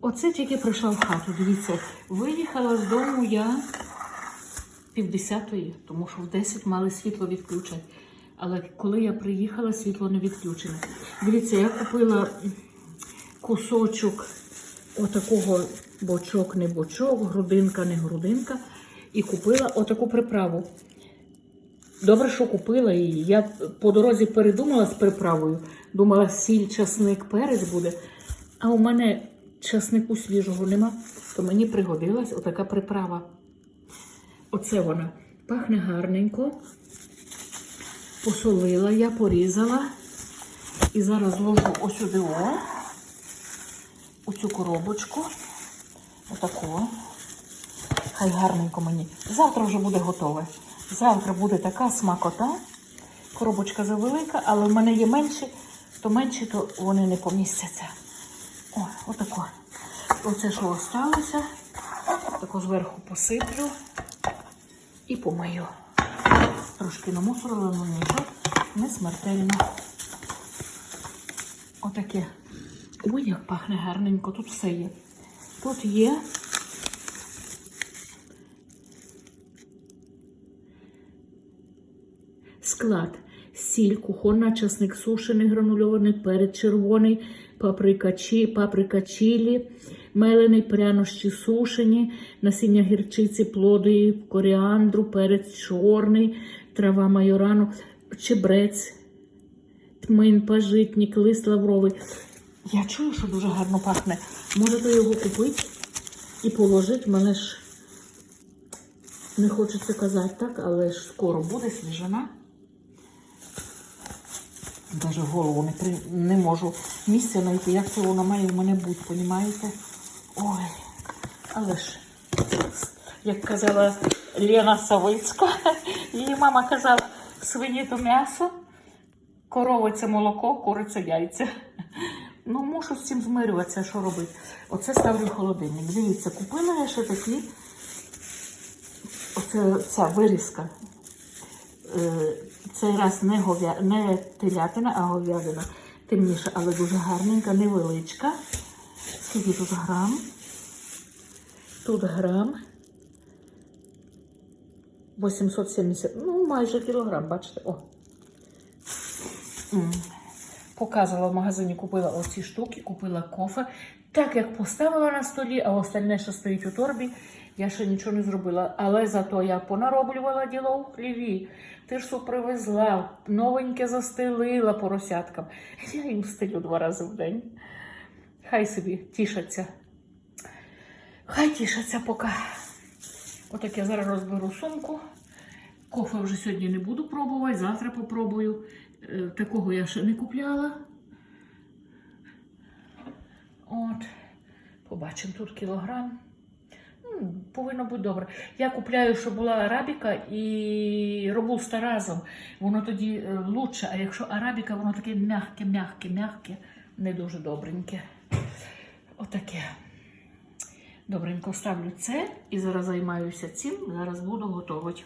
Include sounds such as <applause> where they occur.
Оце тільки прийшла в хату. Дивіться, виїхала з дому я півдесятої, тому що в 10 мали світло відключати. Але коли я приїхала, світло не відключене. Дивіться, я купила кусочок отакого бочок, не бочок, грудинка, не грудинка. І купила отаку приправу. Добре, що купила її. Я по дорозі передумала з приправою. Думала, сіль, часник, перець буде. А у мене часнику свіжого нема, то мені пригодилась отака приправа. Оце вона. Пахне гарненько. Посолила я, порізала. І зараз ложу ось сюди о, у цю коробочку. Отаку. Хай гарненько мені. Завтра вже буде готове. Завтра буде така смакота. Коробочка завелика, але в мене є менші, то менші, то вони не помістяться. О, отако. Оце, що осталося, тако зверху посиплю і помию. Трошки намусорила, але нічого, не смертельно. Отаке. Ой, як пахне гарненько, тут все є. Тут є Склад. Сіль, кухонна, часник сушений, гранульований, перець червоний, паприка, чі, паприка чілі, мелений, прянощі сушені, насіння гірчиці, плоди, коріандру, перець чорний, трава майорану, чебрець, тмин, пажитник, лист лавровий. Я чую, що дуже гарно пахне. Можете його купити і положити. Мене ж не хочеться казати так, але ж скоро буде свіжина. Даже голову не, при... не можу місця знайти, як це воно має в мене бути, понімаєте? Ой, але ж, як казала Лена Савицька, <laughs> її мама казала, свині то м'ясо, корови це молоко, кури це яйця. <laughs> Ну, мушу з цим змирюватися, що робити. Оце ставлю в холодильник. Дивіться, купила я ще такі, оце ця вирізка. Е, Цей раз не, говя... не телятина, а говядина. Темніша, але дуже гарненька, невеличка. Скільки тут грам? Тут грам. 870, ну майже кілограм, бачите, о. Показувала в магазині, купила оці штуки, купила кофе. Так як поставила на столі, а остальне, що стоїть у торбі, я ще нічого не зробила. Але зато я понароблювала діло у хліві. Ти ж привезла, новеньке застелила поросяткам. <laughs> Я їм стелю два рази в день. Хай собі тішаться. Хай тішаться поки. Отак я зараз розберу сумку. Кофе вже сьогодні не буду пробувати, завтра попробую. Е, Такого я ще не купляла. От, побачимо тут кілограм. Повинно бути добре. Я купляю, щоб була арабіка і робуста разом. Воно тоді е, лучше, а якщо арабіка, воно таке м'яке, м'яке, м'яке, не дуже добреньке. Отаке. Добренько ставлю це і зараз займаюся цим. Зараз буду готувати.